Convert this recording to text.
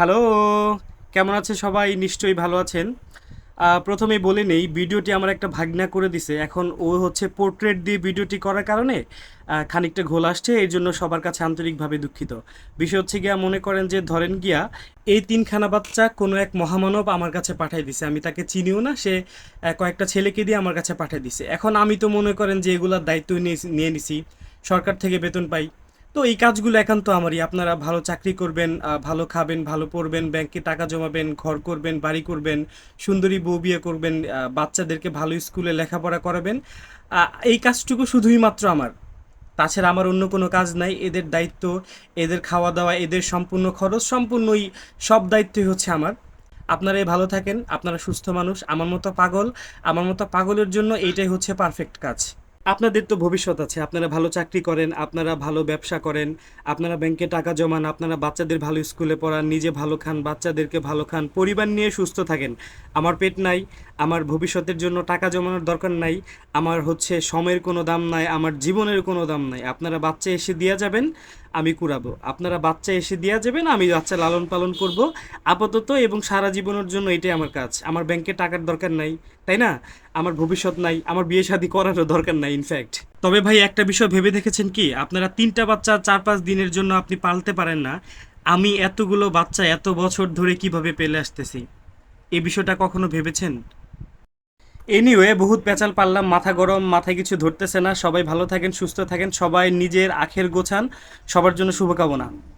Hello, কেমন আছে সবাই? নিশ্চয়ই ভালো আছেন। প্রথমে বলে নেই, ভিডিওটি আমার একটা ভাগনা করে দিছে। এখন ও হচ্ছে পোর্ট্রেট দিয়ে ভিডিওটি করার কারণে খানিকটা ঘোল আসছে, এই জন্য সবার কাছে আন্তরিকভাবে দুঃখিত। বিষয় হচ্ছে গিয়া, মনে করেন যে, ধরেন গিয়া, এই তিনখানা বাচ্চা কোনো এক মহামানব আমার কাছে পাঠিয়ে দিছে। আমি তাকে চিনিও না, সে কয়েকটা ছেলেকে দিয়ে আমার কাছে পাঠিয়ে দিছে। এখন আমি তো মনে করেন যে, এগুলার দায়িত্ব নিয়ে নিয়ে নিছি। সরকার থেকে বেতন পাই। তো এই কাজগুলো একান্ত আমারই। আপনারা ভালো চাকরি করবেন ভালো খাবেন, ভালো পড়বেন, ব্যাংকে টাকা জমাবেন, ঘর করবেন, বাড়ি করবেন, সুন্দরী বউ বিয়ে করবেন বাচ্চাদেরকে ভালো স্কুলে লেখাপড়া করাবেন। এই কাজটুকু শুধুই মাত্র আমার। তাছাড়া আমার অন্য কোনো কাজ নাই, এদের দায়িত্ব, এদের খাওয়া দাওয়া এদের সম্পূর্ণ খরচ, সম্পূর্ণই সব দায়িত্বই হচ্ছে আমার। আপনারাই ভালো থাকেন, আপনারা সুস্থ মানুষ, আমার মতো পাগল, আমার মতো পাগলের জন্য এইটাই হচ্ছে পারফেক্ট কাজ। আপনাদের তো ভবিষ্যৎ আছে। আপনারা ভালো চাকরি করেন, আপনারা ভালো ব্যবসা করেন, আপনারা ব্যাংকে টাকা জমান, আপনারা বাচ্চাদের ভালো স্কুলে পড়ান, নিজে ভালো খান, বাচ্চাদেরকে ভালো খান, পরিবার নিয়ে সুস্থ থাকেন। আমার পেট নাই আমার ভবিষ্যতের জন্য টাকা জমানোর দরকার নাই, আমার হচ্ছে সময়ের কোনো দাম নাই, আমার জীবনের কোনো দাম নাই। আপনারা বাচ্চা এসে দিয়ে যাবেন, আমি কুড়াবো। আপনারা বাচ্চা এসে দিয়ে যাবেন, আমি বাচ্চা লালন পালন করব। আপাতত এবং সারা জীবনের জন্য এটাই আমার কাজ। আমার ব্যাংকে টাকার দরকার নাই, তাই না? আমার ভবিষ্যৎ নাই, আমার বিয়ে শাদী করারও দরকার নাই ইনফ্যাক্ট তবে ভাই, একটা বিষয় ভেবে দেখেছেন কি? আপনারা তিনটা বাচ্চা চার পাঁচ দিনের জন্য আপনি পালতে পারেন না। আমি এতগুলো বাচ্চা এত বছর ধরে কীভাবে পেলে আসতেছি? এ বিষয়টা কখনো ভেবেছেন? এনিওয়ে বহুত পেঁচাল পারলাম, মাথা গরম, মাথায় কিছু ধরতেছে না। সবাই ভালো থাকেন, সুস্থ থাকেন, সবাই নিজের আখের গোছান, সবার জন্য শুভকামনা।